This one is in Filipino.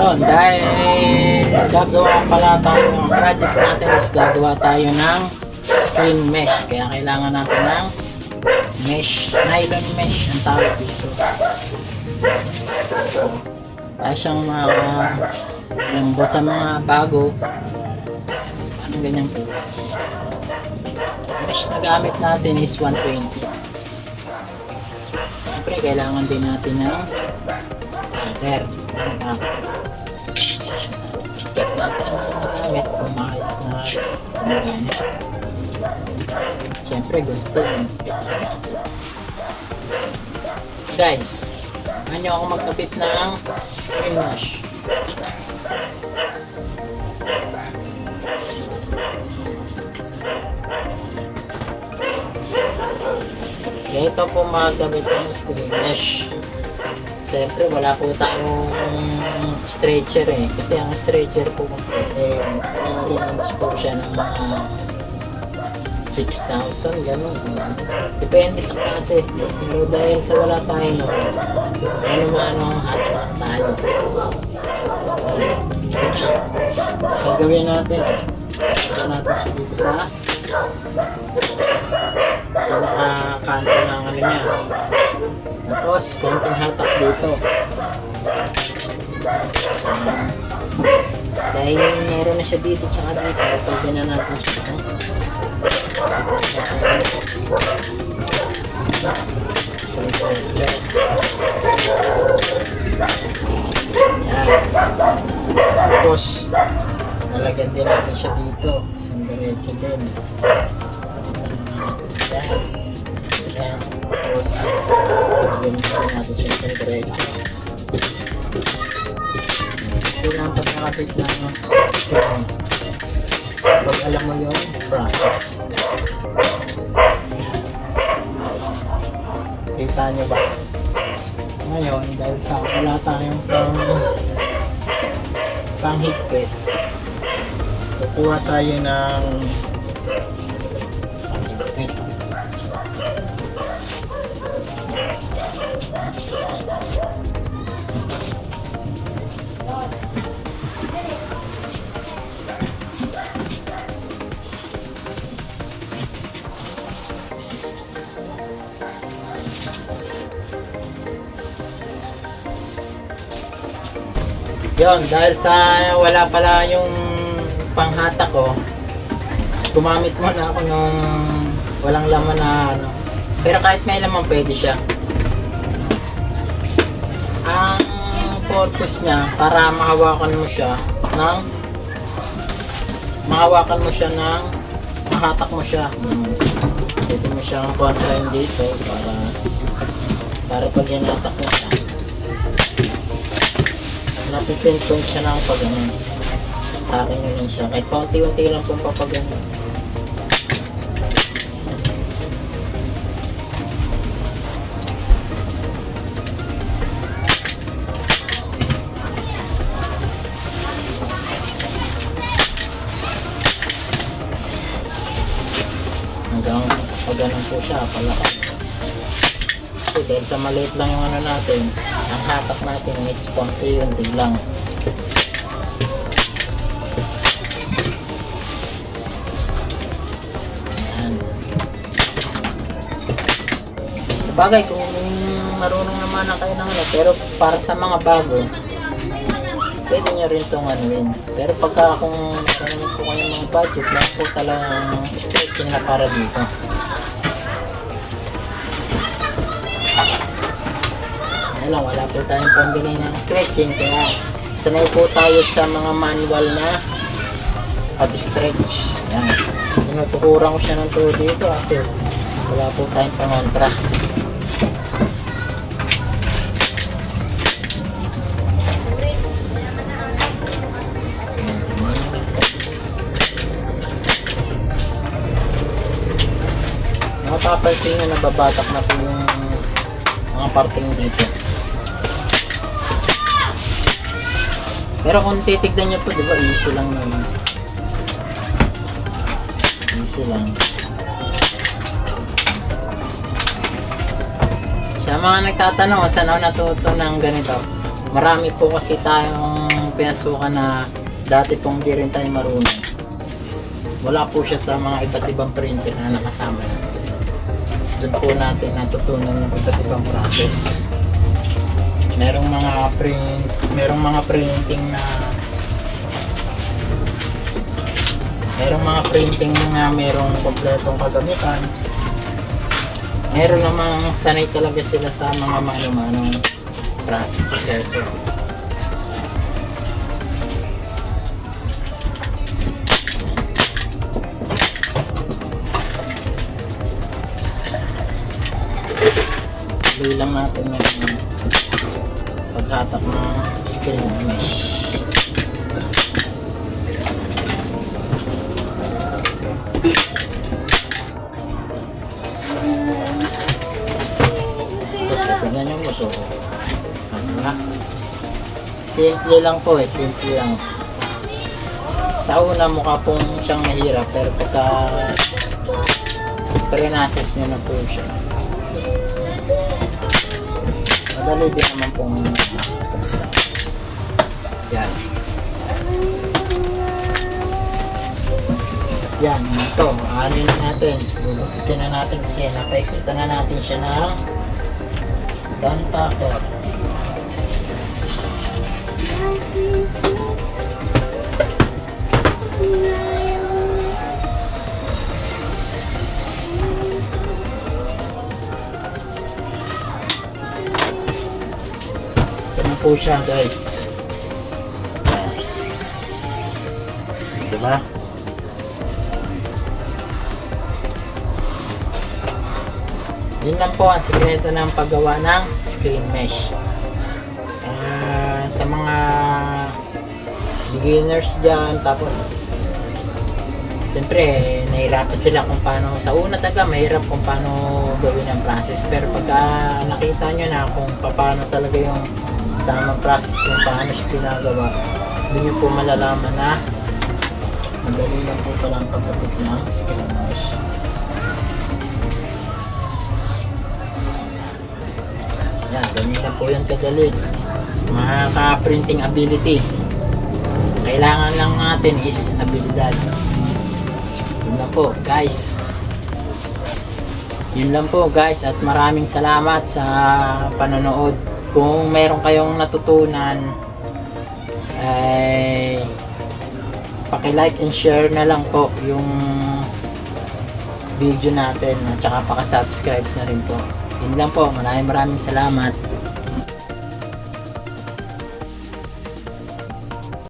Yun, dahil gagawa pala tayo, ang project natin is gagawa tayo ng screen mesh. Kaya kailangan natin ng mesh, nylon mesh ang tawag dito. Kaya siyang mga, sa mga bago, ano ganyan po. Mesh na gamit natin is 120. Siyempre, kailangan din natin ng ladder. Uh, check natin ang gamit kung maayos na gumagana. Siyempre, ganito. Guys, ano ako magkapit ng screen mesh. Ito po magagamit ng screen mesh. Siyempre, wala po tayong stretcher eh. Kasi ang stretcher po kasi eh, range po siya ng mga 6,000, gano'n. Depende sa klase. Pero dahil sa wala tayo, no, ano ano ang hotman tayo. Ang gawin natin, ito natin siya dito sa pinaka-kanto ng ano niya. Tapos, konting hatak dito. Ah, dahil meron na siya dito tsaka dito, pwede na natin siya. Yan. Tapos, nalagyan din natin siya dito. Isang diretso din. Tapos, din natin siya isang diretso. Ito lang pagkakabit na yan. Pag alam mo yun, process. Nice. Kita nyo ba? Ngayon, dahil sa wala tayong pang panghigpit, kukuha tayo ng Yun, dahil sa wala pala yung panghata ko, gumamit muna ako ng walang laman na ano. Pero kahit may laman, pwede siya. Ang purpose niya, para mahawakan mo siya ng mahawakan mo siya ng mahatak mo siya. Pwede mo siyang kontrain dito para para pag hinatak mo siya napipinpoint siya ng pag ano akin lang siya kahit paunti-unti lang pong papagano hanggang pag ganun po siya palakad kasi dahil sa maliit lang yung ano natin, ang hatak natin is konti yun, lang. Yan. Sabagay, kung marunong naman na kayo ng ano, pero para sa mga bago, pwede nyo rin itong yun. Pero pagka kung budget, lang po talagang stretching na para dito. Ano wala po tayong pambili ng stretching kaya sanay po tayo sa mga manual na pag-stretch. Yan. Tinutukuran ko siya ng tulo dito kasi wala po tayong pangontra. Mapapansin nyo nababatak na po yung mga parting dito. Pero kung titignan nyo po, di ba, easy lang naman. Easy lang. Sa mga nagtatanong saan ako natuto ng ganito, marami po kasi tayong pinasukan na dati pong di rin tayo marunong. Wala po siya sa mga iba't ibang printer na nakasama na. Doon po natin natutunan ng iba't ibang process. Merong mga print, merong mga printing na merong mga printing na merong kompletong kagamitan. Meron namang sanay talaga sila sa mga mano-manong process processor. Tuloy lang natin yung paghatak ng screen mesh. Tingnan yung muso ko. Ano na? Simple lang po eh, simple lang. Sa una mukha pong siyang mahirap pero pagka pre-process nyo na po siya. Madali din naman pong makakapagsa. Yan. Yan, ito. Ano na natin? Lulupitin na natin kasi napaikutan na natin siya ng Dantaker. Ito po siya guys. Yan. Diba? Yun lang po ang sikreto ng paggawa ng screen mesh. Ah, sa mga beginners dyan, tapos siyempre nahirapan sila kung paano, sa una taga mahirap kung paano gawin ang process. Pero pagka nakita nyo na kung paano talaga yung tamang process kung paano siya ginagawa, hindi nyo po malalaman na madali lang po pala ang ng mesh. Yan, ganyan lang po yung kadali. Makaka-printing ability. Kailangan lang natin is abilidad. Yun lang po, guys. Yun lang po, guys. At maraming salamat sa panonood. Kung meron kayong natutunan, ay paki-like and share na lang po yung video natin at saka paka-subscribe na rin po. Yun lang po. Maraming maraming salamat.